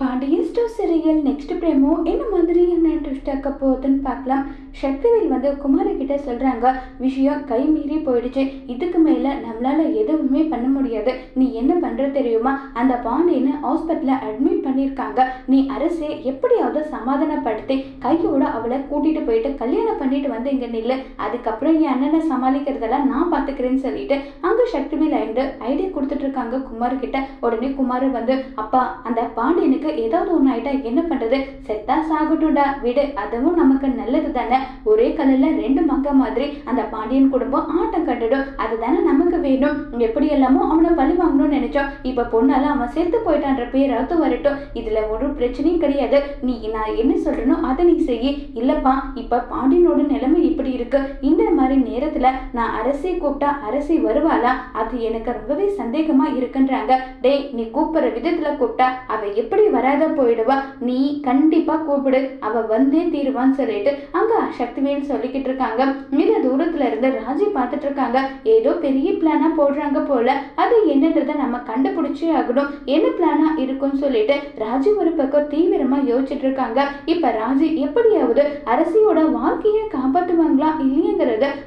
Pandian store serial next promo என்ன மாதிரியான twist ஆக்க போகுதுன்னு பார்க்கலாம். சக்திவேல் வந்து குமாரி கிட்ட சொல்கிறாங்க விஷயம் கை மீறி போயிடுச்சு. இதுக்கு மேலே நம்மளால் எதுவுமே பண்ண முடியாது. நீ என்ன பண்ணுற தெரியுமா? அந்த பாண்டியனை ஹாஸ்பிட்டலில் அட்மிட் பண்ணியிருக்காங்க நீ அரசே எப்படியாவது சமாதானப்படுத்தி கையோட அவளை கூட்டிகிட்டு போயிட்டு கல்யாணம் பண்ணிட்டு வந்து இங்கே நில்லு. அதுக்கப்புறம் என் அண்ணனை சமாளிக்கிறதெல்லாம் நான் பார்த்துக்கிறேன்னு சொல்லிட்டு அங்க சக்திவேல் ஐந்து ஐடியா கொடுத்துட்டு இருக்காங்க குமார் கிட்ட உடனே குமார் வந்து அப்பா அந்த பாண்டியனுக்கு ஏதாவது ஒன்று ஆயிட்டா என்ன பண்றது? செத்தா சாகட்டும்டா. விடு அதுவும் நமக்கு நல்லது தானே. ஒரே கல்லில் ரெண்டு மங்க மாதிரி அந்த பாண்டியன் குடும்பம் ஆட்டம் கட்டுடும். அதுதானே நமக்கு வேணும். எப்படி எல்லாமோ அவனை பழி வாங்கணும்னு நினைச்சோம். இப்போ பொண்ணால அவன் செத்து போயிட்டான்ற பேராவது வரட்டும். இதுல ஒரு பிரச்சனையும் கிடையாது. நீ நான் என்ன சொல்றேனோ அதை நீ செய்ய. இல்லப்பா இப்ப பாண்டியனோட நிலைமை இப்படி இருக்கு. இந்த மாதிரி நேரத்துல நான் அரசை கூப்பிட்டா அரசி வருவாளா? அது எனக்கு ரொம்பவே சந்தேகமா இருக்குன்றாங்க. டேய் நீ கூப்பிடுற விதத்துல கூப்பிட்டா அவ எப்படி வராத போயிடுவா? நீ கண்டிப்பா கூப்பிடு. அவ வந்தே தீருவான்னு சொல்லிட்டு அங்க சக்திவேல் சொல்லிக்கிட்டு இருக்காங்க. மிக தூரத்துல இருந்து ராஜி பார்த்துட்டு இருக்காங்க. ஏதோ பெரிய பிளானா போடுறாங்க போல. அது என்னன்றத நம்ம கண்டுபிடிச்சே ஆகணும். என்ன பிளானா இருக்கும்னு சொல்லிட்டு ராஜி ஒரு பக்கம் தீவிரமா யோசிச்சுட்டு இருக்காங்க. இப்ப ராஜி எப்படியாவது அரசியோட வாழ்க்கையை காப்பாத்துவாங்களா இல்லையா